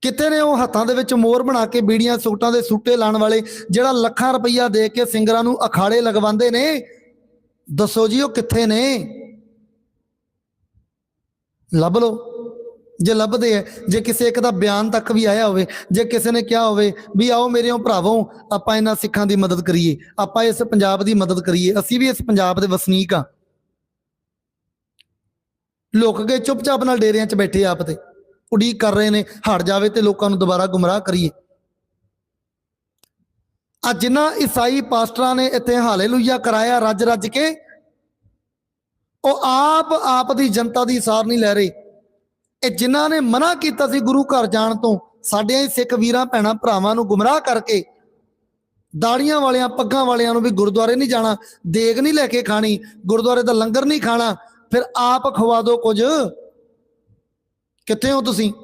ਕਿਤੇ ਨੇ ਉਹ ਹੱਥਾਂ ਦੇ ਵਿੱਚ ਮੋਰ ਬਣਾ ਕੇ ਬੀੜੀਆਂ ਸੂਟਾਂ ਦੇ ਸੂਟੇ ਲਾਣ ਵਾਲੇ ਜਿਹੜਾ ਲੱਖਾਂ ਰੁਪਈਆ ਦੇ ਕੇ ਸਿੰਗਰਾਂ ਨੂੰ ਅਖਾੜੇ ਲਗਵਾਉਂਦੇ ਨੇ? ਦੱਸੋ ਜੀ, ਉਹ ਕਿੱਥੇ ਨੇ? ਲੱਭ ਲਓ। ਜੇ ਲੱਭਦੇ ਐ, ਜੇ ਕਿਸੇ ਇੱਕ ਦਾ ਬਿਆਨ ਤੱਕ ਵੀ ਆਇਆ ਹੋਵੇ, ਜੇ ਕਿਸੇ ਨੇ ਕਿਹਾ ਹੋਵੇ ਵੀ ਆਓ ਮੇਰਿਓ ਭਰਾਵੋ, ਆਪਾਂ ਇਹਨਾਂ ਸਿੱਖਾਂ ਦੀ ਮਦਦ ਕਰੀਏ, ਆਪਾਂ ਇਸ ਪੰਜਾਬ ਦੀ ਮਦਦ ਕਰੀਏ, ਅਸੀਂ ਵੀ ਇਸ ਪੰਜਾਬ ਦੇ ਵਸਨੀਕ ਆ। ਲੁਕ ਕੇ ਚੁੱਪਚਾਪ ਨਾਲ ਡੇਰਿਆਂ 'ਚ ਬੈਠੇ ਆਪ ਤੇ। ਉਡੀਕ ਕਰ ਰਹੇ ਨੇ, ਹਟ ਜਾਵੇ ਤੇ ਲੋਕਾਂ ਨੂੰ ਦੁਬਾਰਾ ਗੁੰਮਰਾਹ ਕਰੀਏ। ਆ ਜਿਨ੍ਹਾਂ ਈਸਾਈ ਪਾਸਟਰਾਂ ਨੇ ਇੱਥੇ ਹਾਲੇਲੂਇਆ ਕਰਾਇਆ ਰੱਜ ਰੱਜ ਕੇ, ਉਹ ਆਪ ਆਪ ਦੀ ਜਨਤਾ ਦੀ ਸਾਰ ਨਹੀਂ ਲੈ ਰਹੇ। ਇਹ ਜਿਨ੍ਹਾਂ ਨੇ ਮਨਾ ਕੀਤਾ ਸੀ ਗੁਰੂ ਘਰ ਜਾਣ ਤੋਂ ਸਾਡੇ ਹੀ ਸਿੱਖ ਵੀਰਾਂ, ਭੈਣਾਂ, ਭਰਾਵਾਂ ਨੂੰ ਗੁੰਮਰਾਹ ਕਰਕੇ, ਦਾੜੀਆਂ ਵਾਲਿਆਂ, ਪੱਗਾਂ ਵਾਲਿਆਂ ਨੂੰ ਵੀ ਗੁਰਦੁਆਰੇ ਨਹੀਂ ਜਾਣਾ, ਦੇਗ ਨਹੀਂ ਲੈ ਕੇ ਖਾਣੀ, ਗੁਰਦੁਆਰੇ ਦਾ ਲੰਗਰ ਨਹੀਂ ਖਾਣਾ, ਫਿਰ ਆਪ ਖਵਾ ਦਿਓ ਕੁਝ। Que eu tenho um assim,